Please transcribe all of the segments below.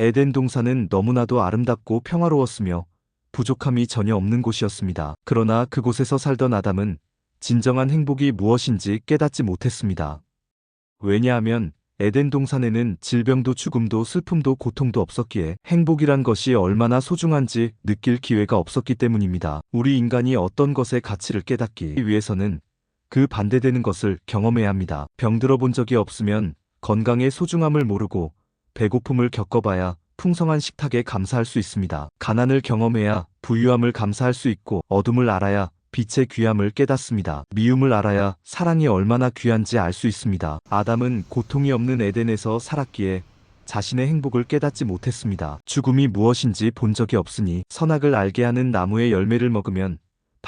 에덴 동산은 너무나도 아름답고 평화로웠으며 부족함이 전혀 없는 곳이었습니다. 그러나 그곳에서 살던 아담은 진정한 행복이 무엇인지 깨닫지 못했습니다. 왜냐하면 에덴 동산에는 질병도 죽음도 슬픔도 고통도 없었기에 행복이란 것이 얼마나 소중한지 느낄 기회가 없었기 때문입니다. 우리 인간이 어떤 것의 가치를 깨닫기 위해서는 그 반대되는 것을 경험해야 합니다. 병들어 본 적이 없으면 건강의 소중함을 모르고 배고픔을 겪어봐야 풍성한 식탁에 감사할 수 있습니다. 가난을 경험해야 부유함을 감사할 수 있고 어둠을 알아야 빛의 귀함을 깨닫습니다. 미움을 알아야 사랑이 얼마나 귀한지 알 수 있습니다. 아담은 고통이 없는 에덴에서 살았기에 자신의 행복을 깨닫지 못했습니다. 죽음이 무엇인지 본 적이 없으니 선악을 알게 하는 나무의 열매를 먹으면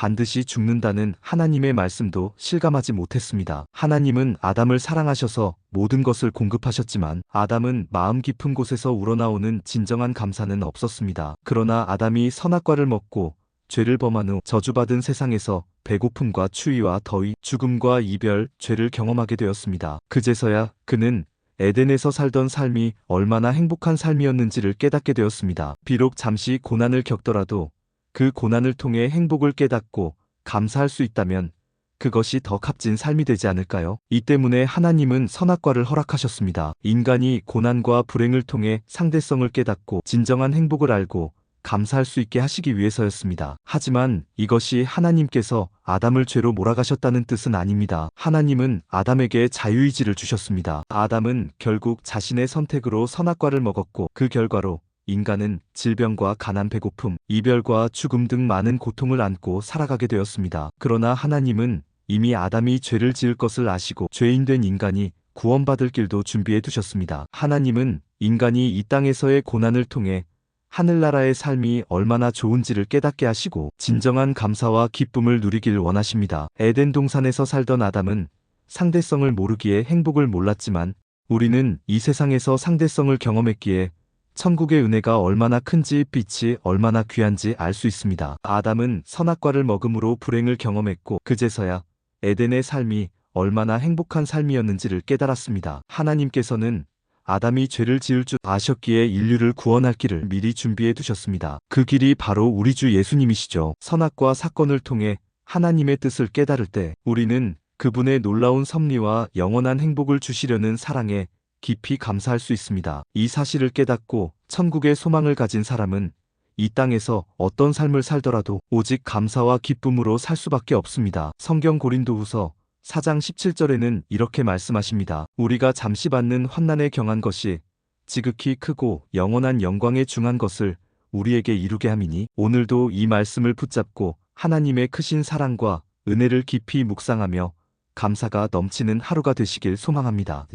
반드시 죽는다는 하나님의 말씀도 실감하지 못했습니다. 하나님은 아담을 사랑하셔서 모든 것을 공급하셨지만 아담은 마음 깊은 곳에서 우러나오는 진정한 감사는 없었습니다. 그러나 아담이 선악과를 먹고 죄를 범한 후 저주받은 세상에서 배고픔과 추위와 더위, 죽음과 이별, 죄를 경험하게 되었습니다. 그제서야 그는 에덴에서 살던 삶이 얼마나 행복한 삶이었는지를 깨닫게 되었습니다. 비록 잠시 고난을 겪더라도 그 고난을 통해 행복을 깨닫고 감사할 수 있다면 그것이 더 값진 삶이 되지 않을까요? 이 때문에 하나님은 선악과를 허락하셨습니다. 인간이 고난과 불행을 통해 상대성을 깨닫고 진정한 행복을 알고 감사할 수 있게 하시기 위해서였습니다. 하지만 이것이 하나님께서 아담을 죄로 몰아가셨다는 뜻은 아닙니다. 하나님은 아담에게 자유의지를 주셨습니다. 아담은 결국 자신의 선택으로 선악과를 먹었고 그 결과로 인간은 질병과 가난 배고픔, 이별과 죽음 등 많은 고통을 안고 살아가게 되었습니다. 그러나 하나님은 이미 아담이 죄를 지을 것을 아시고 죄인된 인간이 구원받을 길도 준비해 두셨습니다. 하나님은 인간이 이 땅에서의 고난을 통해 하늘나라의 삶이 얼마나 좋은지를 깨닫게 하시고 진정한 감사와 기쁨을 누리길 원하십니다. 에덴 동산에서 살던 아담은 상대성을 모르기에 행복을 몰랐지만 우리는 이 세상에서 상대성을 경험했기에 천국의 은혜가 얼마나 큰지 빛이 얼마나 귀한지 알 수 있습니다. 아담은 선악과를 먹음으로 불행을 경험했고 그제서야 에덴의 삶이 얼마나 행복한 삶이었는지를 깨달았습니다. 하나님께서는 아담이 죄를 지을 줄 아셨기에 인류를 구원할 길을 미리 준비해 두셨습니다. 그 길이 바로 우리 주 예수님이시죠. 선악과 사건을 통해 하나님의 뜻을 깨달을 때 우리는 그분의 놀라운 섭리와 영원한 행복을 주시려는 사랑에 깊이 감사할 수 있습니다. 이 사실을 깨닫고 천국의 소망을 가진 사람은 이 땅에서 어떤 삶을 살더라도 오직 감사와 기쁨으로 살 수밖에 없습니다. 성경 고린도후서 4장 17절에는 이렇게 말씀하십니다. 우리가 잠시 받는 환난에 경한 것이 지극히 크고 영원한 영광에 중한 것을 우리에게 이루게 함이니 오늘도 이 말씀을 붙잡고 하나님의 크신 사랑과 은혜를 깊이 묵상하며 감사가 넘치는 하루가 되시길 소망합니다.